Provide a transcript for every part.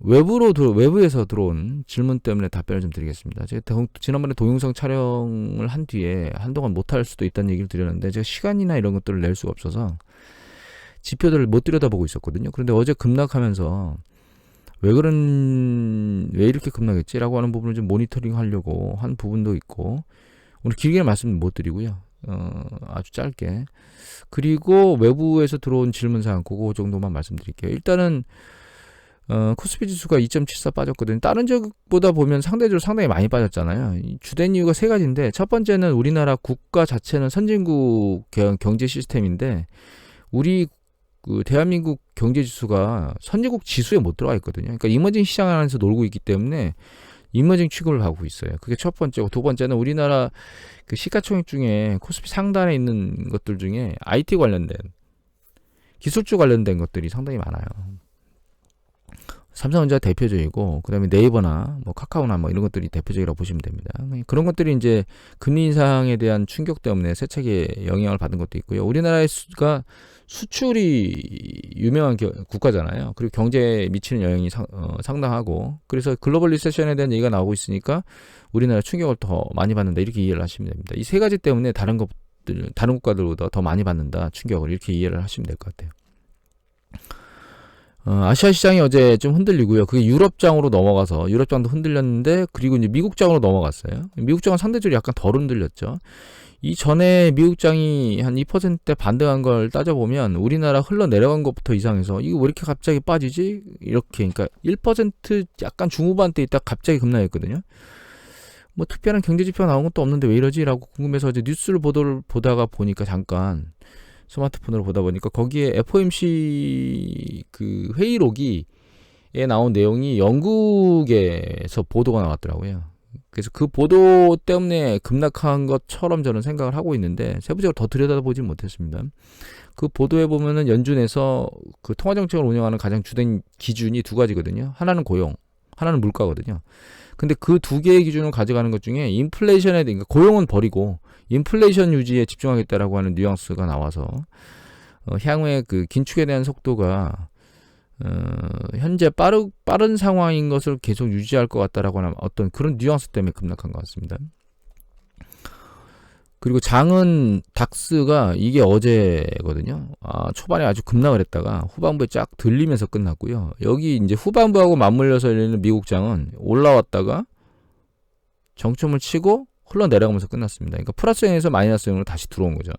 외부로 들어 외부에서 들어온 질문 때문에 답변을 좀 드리겠습니다. 제가 동- 지난번에 동영상 촬영을 한 뒤에 한동안 못할 수도 있다는 얘기를 드렸는데 제가 시간이나 이런 것들을 낼 수가 없어서 지표들을 못 들여다보고 있었거든요. 그런데 어제 급락하면서 왜 그런 왜 이렇게 급락했지라고 하는 부분을 좀 모니터링 하려고 한 부분도 있고 오늘 길게 말씀 못 드리고요. 어, 아주 짧게 그리고 외부에서 들어온 질문 사항 그거 정도만 말씀드릴게요. 일단은 어, 코스피 지수가 2.74 빠졌거든요. 다른 지역보다 보면 상대적으로 상당히 많이 빠졌잖아요. 이 주된 이유가 세 가지인데 첫 번째는 우리나라 국가 자체는 선진국 경- 경제 시스템인데 우리 그 대한민국 경제 지수가 선진국 지수에 못 들어가 있거든요. 그러니까 이머징 시장 안에서 놀고 있기 때문에 이머징 취급을 하고 있어요. 그게 첫 번째고 두 번째는 우리나라 그 시가총액 중에 코스피 상단에 있는 것들 중에 IT 관련된 기술주 관련된 것들이 상당히 많아요. 삼성전자 대표적이고 그다음에 네이버나 뭐 카카오나 뭐 이런 것들이 대표적이라고 보시면 됩니다. 그런 것들이 이제 금리 인상에 대한 충격 때문에 세차게 영향을 받은 것도 있고요. 우리나라의 수가 수출이 유명한 겨- 국가잖아요. 그리고 경제에 미치는 영향이 상, 어, 상당하고 그래서 글로벌 리세션에 대한 얘기가 나오고 있으니까 우리나라 충격을 더 많이 받는다 이렇게 이해를 하시면 됩니다. 이 세 가지 때문에 다른 것들 다른 국가들보다 더 많이 받는다 충격을 이렇게 이해를 하시면 될 것 같아요. 어, 아시아 시장이 어제 좀 흔들리고요. 그게 유럽장으로 넘어가서 유럽장도 흔들렸는데 그리고 이제 미국장으로 넘어갔어요. 미국장은 상대적으로 약간 덜 흔들렸죠. 이 전에 미국장이 한 2%대 반등한 걸 따져보면 우리나라 흘러 내려간 것부터 이상해서 이거 왜 이렇게 갑자기 빠지지? 이렇게 그러니까 1% 약간 중후반대 있다 갑자기 급락했거든요. 뭐 특별한 경제 지표가 나온 것도 없는데 왜 이러지라고 궁금해서 이제 뉴스를 보도를 보다가 보니까 잠깐 스마트폰으로 보다 보니까 거기에 FOMC 그 회의록이 에 나온 내용이 영국에서 보도가 나왔더라고요. 그래서 그 보도 때문에 급락한 것처럼 저는 생각을 하고 있는데 세부적으로 더 들여다보진 못했습니다. 그 보도에 보면은 연준에서 그 통화 정책을 운영하는 가장 주된 기준이 두 가지거든요. 하나는 고용, 하나는 물가거든요. 근데 그 두 개의 기준을 가져가는 것 중에 인플레이션에 대한 그러니까 고용은 버리고 인플레이션 유지에 집중하겠다라고 하는 뉘앙스가 나와서 어, 향후에 그 긴축에 대한 속도가 어, 현재 빠르, 빠른 상황인 것을 계속 유지할 것 같다라고 하는 어떤 그런 뉘앙스 때문에 급락한 것 같습니다. 그리고 장은 닥스가 이게 어제거든요. 아, 초반에 아주 급락을 했다가 후반부에 쫙 들리면서 끝났고요. 여기 이제 후반부하고 맞물려서 열리는 미국 장은 올라왔다가 정점을 치고 흘러내려가면서 끝났습니다. 그러니까 플러스형에서 마이너스형으로 다시 들어온 거죠.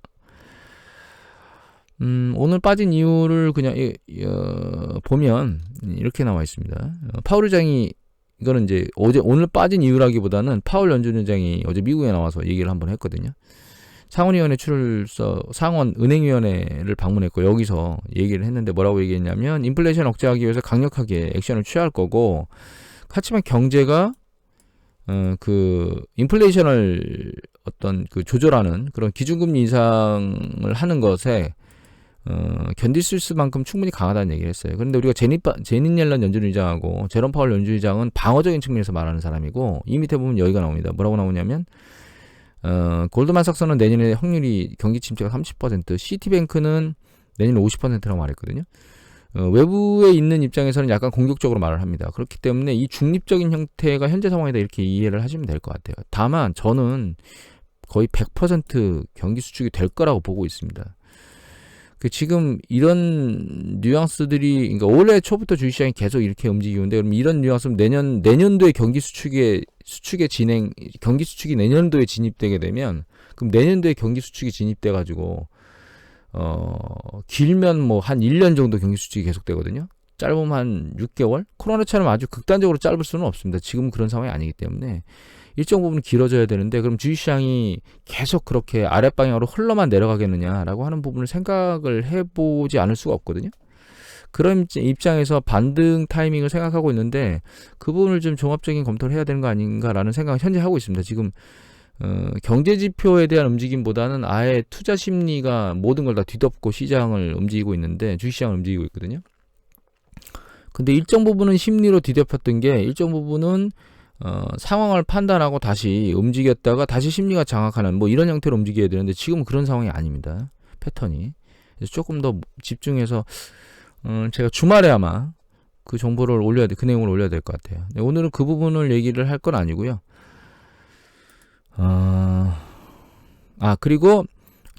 음, 오늘 빠진 이유를 그냥 이- 이, 어, 보면 이렇게 나와 있습니다. 어, 파월 의장이 이거는 이제 어제 오늘 빠진 이유라기보다는 파월 연준 의장이 어제 미국에 나와서 얘기를 한번 했거든요. 상원위원회 출석 상원 은행위원회를 방문했고 여기서 얘기를 했는데 뭐라고 얘기했냐면 인플레이션 억제하기 위해서 강력하게 액션을 취할 거고 하지만 경제가 어, 그 인플레이션을 어떤 그 조절하는 그런 기준금리 인상을 하는 것에 어, 견딜 수 있을 만큼 충분히 강하다는 얘기를 했어요. 그런데 우리가 제니, 제니 옐런 연준 의장하고 제롬 파월 연준 의장은 방어적인 측면에서 말하는 사람이고 이 밑에 보면 여기가 나옵니다. 뭐라고 나오냐면 어, 골드만삭스는 내년에 확률이 경기 침체가 30%, 시티뱅크는 내년에 50%라고 말했거든요. 어, 외부에 있는 입장에서는 약간 공격적으로 말을 합니다. 그렇기 때문에 이 중립적인 형태가 현재 상황이다 이렇게 이해를 하시면 될 것 같아요. 다만 저는 거의 100% 경기 수축이 될 거라고 보고 있습니다. 그 지금 이런 뉘앙스들이 그러니까 올해 초부터 주식시장이 계속 이렇게 움직이는데 그럼 이런 뉘앙스는 내년 내년도에 경기 수축의 수축의 진행 경기 수축이 내년도에 진입되게 되면 그럼 내년도에 경기 수축이 진입돼 가지고 어 길면 뭐 한 1년 정도 경기 수축이 계속되거든요. 짧으면 한 6개월? 코로나처럼 아주 극단적으로 짧을 수는 없습니다. 지금 그런 상황이 아니기 때문에 일정 부분 길어져야 되는데 그럼 주식시장이 계속 그렇게 아랫방향으로 흘러만 내려가겠느냐라고 하는 부분을 생각을 해보지 않을 수가 없거든요. 그런 입- 입장에서 반등 타이밍을 생각하고 있는데 그 부분을 좀 종합적인 검토를 해야 되는 거 아닌가라는 생각을 현재 하고 있습니다. 지금 어, 경제 지표에 대한 움직임보다는 아예 투자 심리가 모든 걸 다 뒤덮고 시장을 움직이고 있는데 주식시장을 움직이고 있거든요. 근데 일정 부분은 심리로 뒤덮였던 게 일정 부분은 어, 상황을 판단하고 다시 움직였다가 다시 심리가 장악하는 뭐 이런 형태로 움직여야 되는데 지금 그런 상황이 아닙니다. 패턴이. 그래서 조금 더 집중해서 어, 제가 주말에 아마 그 정보를 올려야 돼. 그 내용을 올려야 될 것 같아요. 네, 오늘은 그 부분을 얘기를 할 건 아니고요. 아, 아 그리고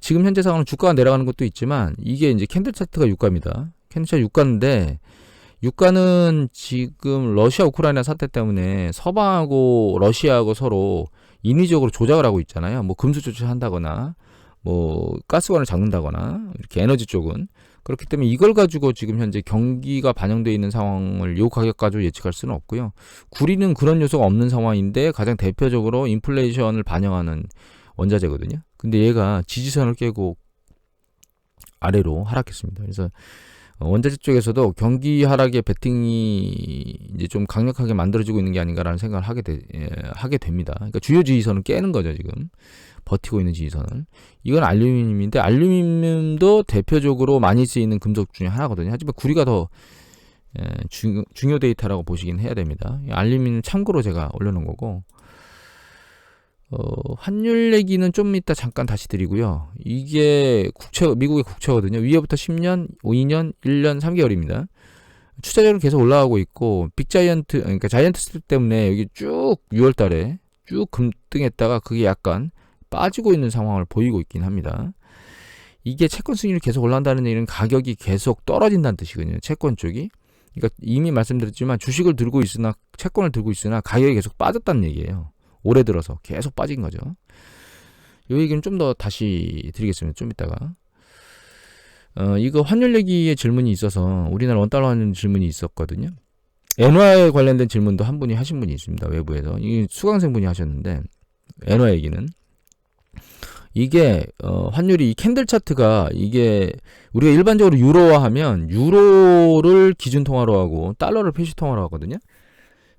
지금 현재 상황은 주가가 내려가는 것도 있지만 이게 이제 캔들 차트가 유가입니다. 캔들 차트 유가인데 유가는 지금 러시아 우크라이나 사태 때문에 서방하고 러시아하고 서로 인위적으로 조작을 하고 있잖아요. 뭐 금수 조치한다거나 뭐 가스관을 잡는다거나 이렇게 에너지 쪽은 그렇기 때문에 이걸 가지고 지금 현재 경기가 반영되어 있는 상황을 요 가격 가지고 예측할 수는 없고요. 구리는 그런 요소가 없는 상황인데 가장 대표적으로 인플레이션을 반영하는 원자재거든요. 근데 얘가 지지선을 깨고 아래로 하락했습니다. 그래서 어, 원자재 쪽에서도 경기 하락의 베팅이 이제 좀 강력하게 만들어지고 있는 게 아닌가라는 생각을 하게 되, 예, 하게 됩니다. 그러니까 주요 지지선을 깨는 거죠 지금 버티고 있는 지지선을. 이건 알루미늄인데 알루미늄도 대표적으로 많이 쓰이는 금속 중에 하나거든요. 하지만 구리가 더 예, 중, 중요 데이터라고 보시긴 해야 됩니다. 알루미늄 참고로 제가 올려놓은 거고. 어, 환율 얘기는 좀 이따 잠깐 다시 드리고요. 이게 국채, 미국의 국채거든요. 위에부터 10년, 2년, 1년, 3개월입니다. 투자율은 계속 올라가고 있고, 빅자이언트, 그러니까 자이언트 스텝 때문에 여기 쭉 6월 달에 쭉 금등했다가 그게 약간 빠지고 있는 상황을 보이고 있긴 합니다. 이게 채권 수익률이 계속 올라간다는 얘기는 가격이 계속 떨어진다는 뜻이거든요. 채권 쪽이. 그러니까 이미 말씀드렸지만 주식을 들고 있으나 채권을 들고 있으나 가격이 계속 빠졌다는 얘기예요. 올해 들어서 계속 빠진 거죠. 이 얘기는 좀 더 다시 드리겠습니다. 좀 이따가. 어, 이거 환율 얘기의 질문이 있어서 우리나라 원달러 환율 질문이 있었거든요. 엔화에 관련된 질문도 한 분이 하신 분이 있습니다. 외부에서. 이 수강생 분이 하셨는데 엔화 얘기는 이게 어, 환율이 이 캔들 차트가 이게 우리가 일반적으로 유로화 하면 유로를 기준 통화로 하고 달러를 표시 통화로 하거든요.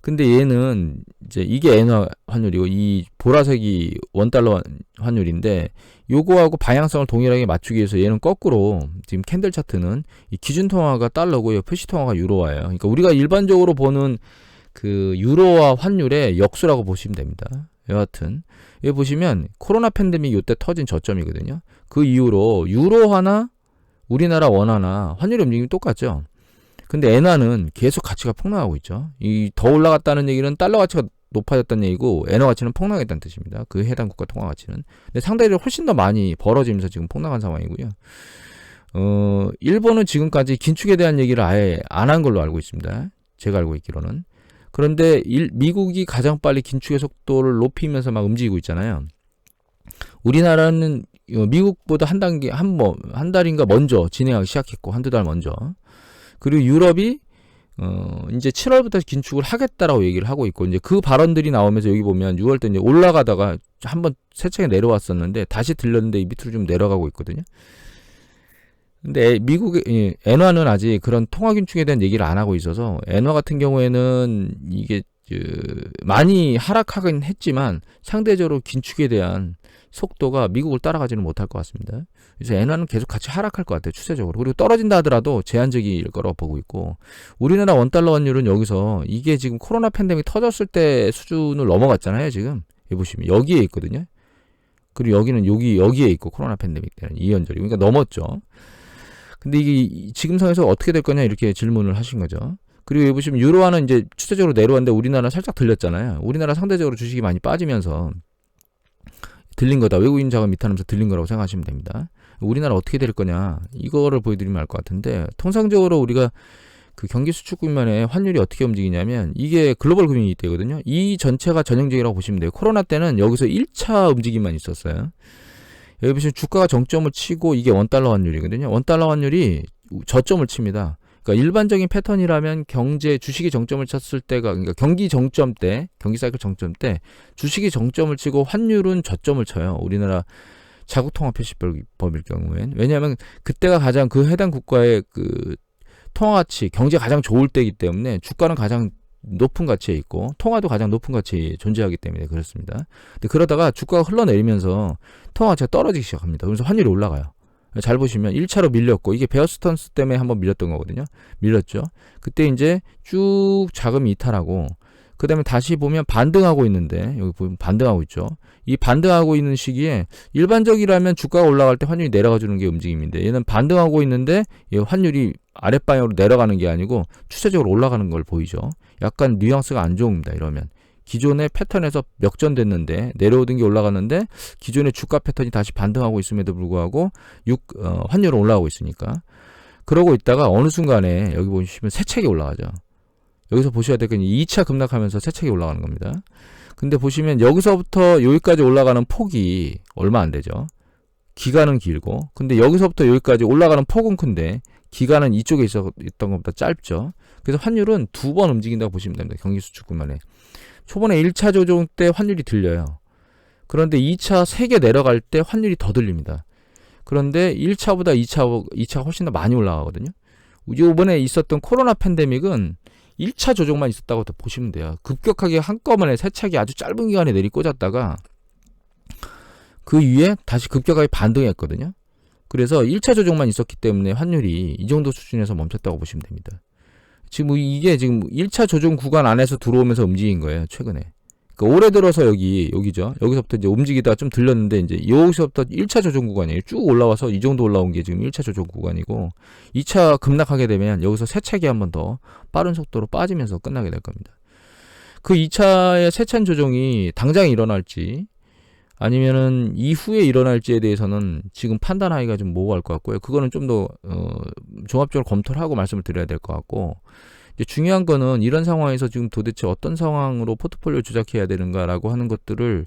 근데 얘는 이제 이게 엔화 환율이고 이 보라색이 원달러 환율인데 요거하고 방향성을 동일하게 맞추기 위해서 얘는 거꾸로 지금 캔들 차트는 이 기준 통화가 달러고요. 표시 통화가 유로화예요. 그러니까 우리가 일반적으로 보는 그 유로화 환율의 역수라고 보시면 됩니다. 여하튼 여기 보시면 코로나 팬데믹 요때 터진 저점이거든요. 그 이후로 유로화나 우리나라 원화나 환율 움직임이 똑같죠. 근데 엔화는 계속 가치가 폭락하고 있죠. 이 더 올라갔다는 얘기는 달러 가치가 높아졌다는 얘기고 엔화 가치는 폭락했다는 뜻입니다. 그 해당 국가 통화 가치는. 근데 상대적으로 훨씬 더 많이 벌어지면서 지금 폭락한 상황이고요. 어, 일본은 지금까지 긴축에 대한 얘기를 아예 안 한 걸로 알고 있습니다. 제가 알고 있기로는. 그런데 일, 미국이 가장 빨리 긴축의 속도를 높이면서 막 움직이고 있잖아요. 우리나라는 어, 미국보다 한 단계 한뭐한 달인가 먼저 진행하기 시작했고 한두 달 먼저. 그리고 유럽이 어 이제 7월부터 긴축을 하겠다라고 얘기를 하고 있고 이제 그 발언들이 나오면서 여기 보면 6월 때 이제 올라가다가 한번 세차게 내려왔었는데 다시 들렸는데 이 밑으로 좀 내려가고 있거든요. 근데 미국의 예, 엔화는 아직 그런 통화 긴축에 대한 얘기를 안 하고 있어서 엔화 같은 경우에는 이게 그 많이 하락하긴 했지만 상대적으로 긴축에 대한 속도가 미국을 따라가지는 못할 것 같습니다. 그래서 엔화는 계속 같이 하락할 것 같아요. 추세적으로. 그리고 떨어진다 하더라도 제한적일 거라고 보고 있고 우리나라 원달러 환율은 여기서 이게 지금 코로나 팬데믹 터졌을 때 수준을 넘어갔잖아요. 지금 보시면 여기에 있거든요. 그리고 여기는 여기 여기에 있고 코로나 팬데믹 때는 이연절이 그러니까 넘었죠. 근데 이게 지금 상황에서 어떻게 될 거냐 이렇게 질문을 하신 거죠. 그리고 여기 보시면 유로화는 이제 추세적으로 내려왔는데 우리나라 살짝 들렸잖아요. 우리나라 상대적으로 주식이 많이 빠지면서 들린 거다. 외국인 자금 이탈하면서 들린 거라고 생각하시면 됩니다. 우리나라 어떻게 될 거냐 이거를 보여드리면 알 것 같은데 통상적으로 우리가 그 경기 수출국면의 환율이 어떻게 움직이냐면 이게 글로벌 금융위 때거든요. 이 전체가 전형적이라고 보시면 돼요. 코로나 때는 여기서 1차 움직임만 있었어요. 여기 보시면 주가가 정점을 치고 이게 원달러 환율이거든요. 원달러 환율이 저점을 칩니다. 그러니까 일반적인 패턴이라면 경제 주식이 정점을 쳤을 때가 그러니까 경기 정점 때 경기 사이클 정점 때 주식이 정점을 치고 환율은 저점을 쳐요. 우리나라 자국 통화 표시법일 경우엔 왜냐하면 그때가 가장 그 해당 국가의 그 통화 가치 경제 가 가장 좋을 때이기 때문에 주가는 가장 높은 가치에 있고 통화도 가장 높은 가치에 존재하기 때문에 그렇습니다. 근데 그러다가 주가가 흘러내리면서 통화 가치가 떨어지기 시작합니다. 그래서 환율이 올라가요. 잘 보시면 1차로 밀렸고 이게 베어스턴스 때문에 한번 밀렸던 거거든요. 밀렸죠. 그때 이제 쭉 자금이 이탈하고 그 다음에 다시 보면 반등하고 있는데 여기 보면 반등하고 있죠. 이 반등하고 있는 시기에 일반적이라면 주가가 올라갈 때 환율이 내려가 주는 게 움직임인데 얘는 반등하고 있는데 이 환율이 아랫방향으로 내려가는 게 아니고 추세적으로 올라가는 걸 보이죠. 약간 뉘앙스가 안 좋습니다. 이러면 기존의 패턴에서 역전됐는데 내려오던 게 올라갔는데 기존의 주가 패턴이 다시 반등하고 있음에도 불구하고 육, 어, 환율은 올라가고 있으니까 그러고 있다가 어느 순간에 여기 보시면 세책이 올라가죠. 여기서 보셔야 될 건 2차 급락하면서 세책이 올라가는 겁니다. 근데 보시면 여기서부터 여기까지 올라가는 폭이 얼마 안 되죠. 기간은 길고 근데 여기서부터 여기까지 올라가는 폭은 큰데 기간은 이쪽에 있었던 것보다 짧죠. 그래서 환율은 두 번 움직인다고 보시면 됩니다. 경기 수축구만에. 초반에 1차 조정 때 환율이 들려요. 그런데 2차 세게 내려갈 때 환율이 더 들립니다. 그런데 1차보다 2차, 2차가 훨씬 더 많이 올라가거든요. 이번에 있었던 코로나 팬데믹은 1차 조정만 있었다고 보시면 돼요. 급격하게 한꺼번에 세차기 아주 짧은 기간에 내리꽂았다가 그 위에 다시 급격하게 반등했거든요. 그래서 1차 조정만 있었기 때문에 환율이 이 정도 수준에서 멈췄다고 보시면 됩니다. 지금 이게 지금 1차 조정 구간 안에서 들어오면서 움직인 거예요, 최근에. 그러니까 올해 들어서 여기, 여기죠. 여기서부터 이제 움직이다가 좀 들렸는데, 이제 여기서부터 1차 조정 구간이에요. 쭉 올라와서 이 정도 올라온 게 지금 1차 조정 구간이고, 2차 급락하게 되면 여기서 세차기 한 번 더 빠른 속도로 빠지면서 끝나게 될 겁니다. 그 2차의 세찬 조정이 당장 일어날지, 아니면은 이후에 일어날지에 대해서는 지금 판단하기가 좀 모호할 것 같고요. 그거는 좀 더 어, 종합적으로 검토를 하고 말씀을 드려야 될 것 같고 이제 중요한 거는 이런 상황에서 지금 도대체 어떤 상황으로 포트폴리오 조작해야 되는가라고 하는 것들을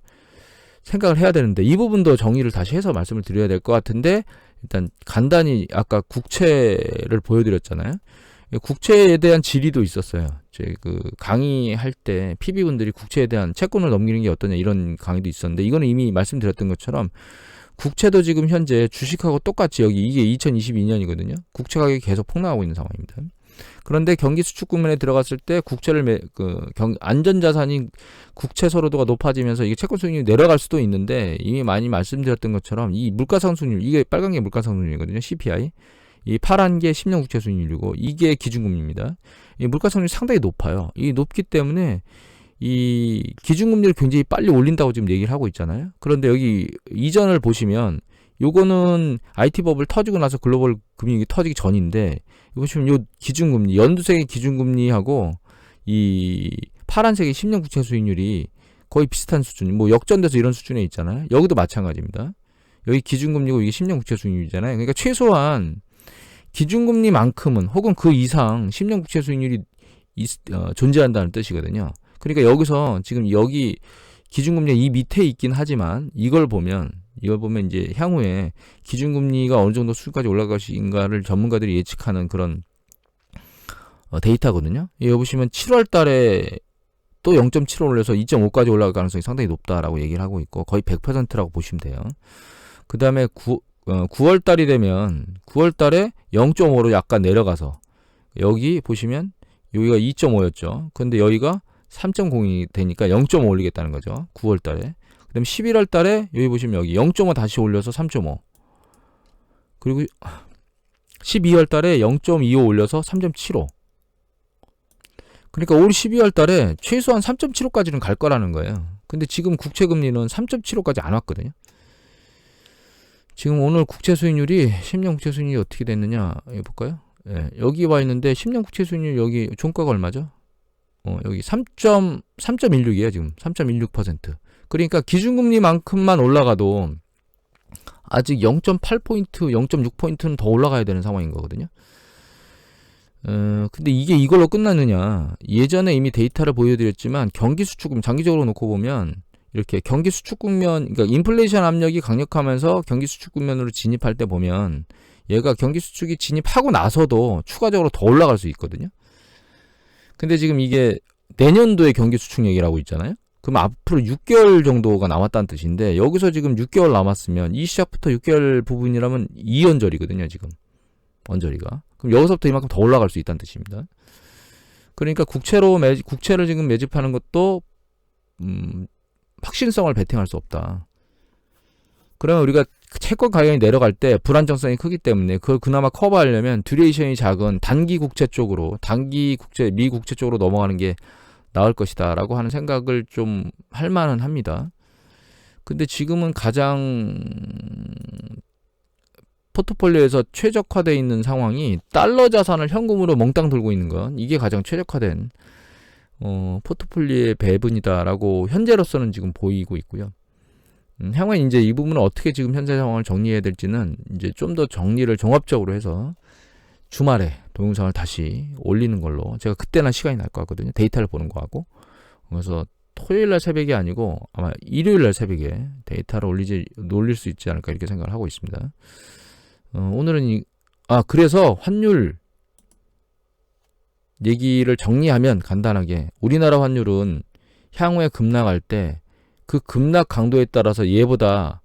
생각을 해야 되는데 이 부분도 정의를 다시 해서 말씀을 드려야 될 것 같은데 일단 간단히 아까 국채를 보여드렸잖아요. 국채에 대한 질의도 있었어요. 제 그 강의할 때 PB분들이 국채에 대한 채권을 넘기는 게 어떠냐 이런 강의도 있었는데 이거는 이미 말씀드렸던 것처럼 국채도 지금 현재 주식하고 똑같이 여기 이게 2022년이거든요. 국채 가격이 계속 폭락하고 있는 상황입니다. 그런데 경기 수축 국면에 들어갔을 때 국채를 매, 그 경, 안전자산인 국채 서로도가 높아지면서 이게 채권 수익률이 내려갈 수도 있는데 이미 많이 말씀드렸던 것처럼 이 물가 상승률 이게 빨간 게 물가 상승률이거든요. CPI 이 파란 게 10년 국채 수익률이고 이게 기준금리입니다. 이 물가 상률이 상당히 높아요. 이 높기 때문에 이 기준금리를 굉장히 빨리 올린다고 지금 얘기를 하고 있잖아요. 그런데 여기 이전을 보시면 요거는 IT법을 터지고 나서 글로벌 금융위기 터지기 전인데 보시면 요 기준금리 연두색의 기준금리하고 이 파란색의 10년 국채 수익률이 거의 비슷한 수준, 뭐 역전돼서 이런 수준에 있잖아요. 여기도 마찬가지입니다. 여기 기준금리고 이게 10년 국채 수익률이잖아요. 그러니까 최소한 기준금리만큼은 혹은 그 이상 10년 국채 수익률이 어, 존재한다는 뜻이거든요. 그러니까 여기서 지금 여기 기준금리 이 밑에 있긴 하지만 이걸 보면 이걸 보면 이제 향후에 기준금리가 어느 정도 수까지 올라갈 것인가를 전문가들이 예측하는 그런 어, 데이터거든요. 여기 보시면 7월 달에 또 0.7을 올려서 2.5까지 올라갈 가능성이 상당히 높다라고 얘기를 하고 있고 거의 100%라고 보시면 돼요. 그 다음에 어, 9월 달이 되면 9월 달에 0.5로 약간 내려가서 여기 보시면 여기가 2.5였죠. 근데 여기가 3.0이 되니까 0.5 올리겠다는 거죠. 9월 달에. 그다음에 11월 달에 여기 보시면 여기 0.5 다시 올려서 3.5. 그리고 12월 달에 0.25 올려서 3.75. 그러니까 올 12월 달에 최소한 3.75까지는 갈 거라는 거예요. 근데 지금 국채 금리는 3.75까지 안 왔거든요. 지금 오늘 국채 수익률이 10년 국채 수익률이 어떻게 됐느냐 여기 볼까요? 예, 여기 와 있는데 10년 국채 수익률 여기 종가가 얼마죠? 어, 여기 3.3.16이에요, 지금. 3.16%. 그러니까 기준금리만큼만 올라가도 아직 0.8포인트, 0.6포인트는 더 올라가야 되는 상황인 거거든요. 어, 근데 이게 이걸로 끝났느냐. 예전에 이미 데이터를 보여드렸지만 경기 수축금 장기적으로 놓고 보면 이렇게 경기 수축 국면, 그러니까 인플레이션 압력이 강력하면서 경기 수축 국면으로 진입할 때 보면 얘가 경기 수축이 진입하고 나서도 추가적으로 더 올라갈 수 있거든요. 근데 지금 이게 내년도에 경기 수축 얘기라고 있잖아요. 그럼 앞으로 6개월 정도가 남았다는 뜻인데 여기서 지금 6개월 남았으면 이 시작부터 6개월 부분이라면 2연절이거든요, 지금. 언저리가. 그럼 여기서부터 이만큼 더 올라갈 수 있다는 뜻입니다. 그러니까 국채로 매, 국채를 지금 매집하는 것도 음, 확신성을 베팅할 수 없다. 그러면 우리가 채권 가격이 내려갈 때 불안정성이 크기 때문에 그걸 그나마 커버하려면 듀레이션이 작은 단기 국채 쪽으로 단기 국채 미 국채 쪽으로 넘어가는 게 나을 것이다라고 하는 생각을 좀 할 만은 합니다. 근데 지금은 가장 포트폴리오에서 최적화되어 있는 상황이 달러 자산을 현금으로 몽땅 들고 있는 건 이게 가장 최적화된 어, 포트폴리오의 배분이다라고 현재로서는 지금 보이고 있고요. 음, 향후에 이제 이 부분을 어떻게 지금 현재 상황을 정리해야 될지는 이제 좀 더 정리를 종합적으로 해서 주말에 동영상을 다시 올리는 걸로 제가 그때나 시간이 날 것 같거든요. 데이터를 보는 거하고 그래서 토요일 날 새벽이 아니고 아마 일요일 날 새벽에 데이터를 올리지 올릴 수 있지 않을까 이렇게 생각을 하고 있습니다. 어, 오늘은 이, 아 그래서 환율 얘기를 정리하면 간단하게 우리나라 환율은 향후에 급락할 때 그 급락 강도에 따라서 얘보다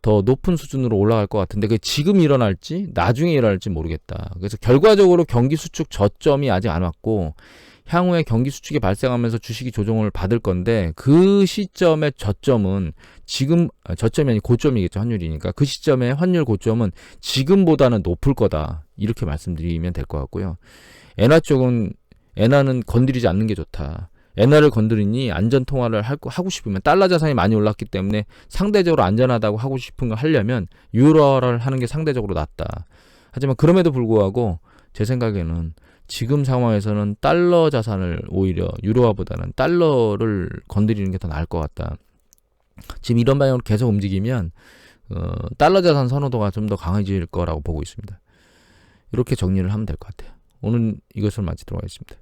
더 높은 수준으로 올라갈 것 같은데 그 지금 일어날지 나중에 일어날지 모르겠다. 그래서 결과적으로 경기 수축 저점이 아직 안 왔고 향후에 경기 수축이 발생하면서 주식이 조정을 받을 건데 그 시점의 저점은 지금 아, 저점이 아니 고점이겠죠 환율이니까 그 시점의 환율 고점은 지금보다는 높을 거다 이렇게 말씀드리면 될 것 같고요. 엔화 쪽은 엔화는 건드리지 않는 게 좋다. 엔화를 건드리니 안전 통화를 할 거- 하고 싶으면 달러 자산이 많이 올랐기 때문에 상대적으로 안전하다고 하고 싶은 거 하려면 유로화를 하는 게 상대적으로 낫다. 하지만 그럼에도 불구하고 제 생각에는 지금 상황에서는 달러 자산을 오히려 유로화보다는 달러를 건드리는 게 더 나을 것 같다. 지금 이런 방향으로 계속 움직이면 어, 달러 자산 선호도가 좀 더 강해질 거라고 보고 있습니다. 이렇게 정리를 하면 될 것 같아요. 오늘 이것을 마치도록 하겠습니다.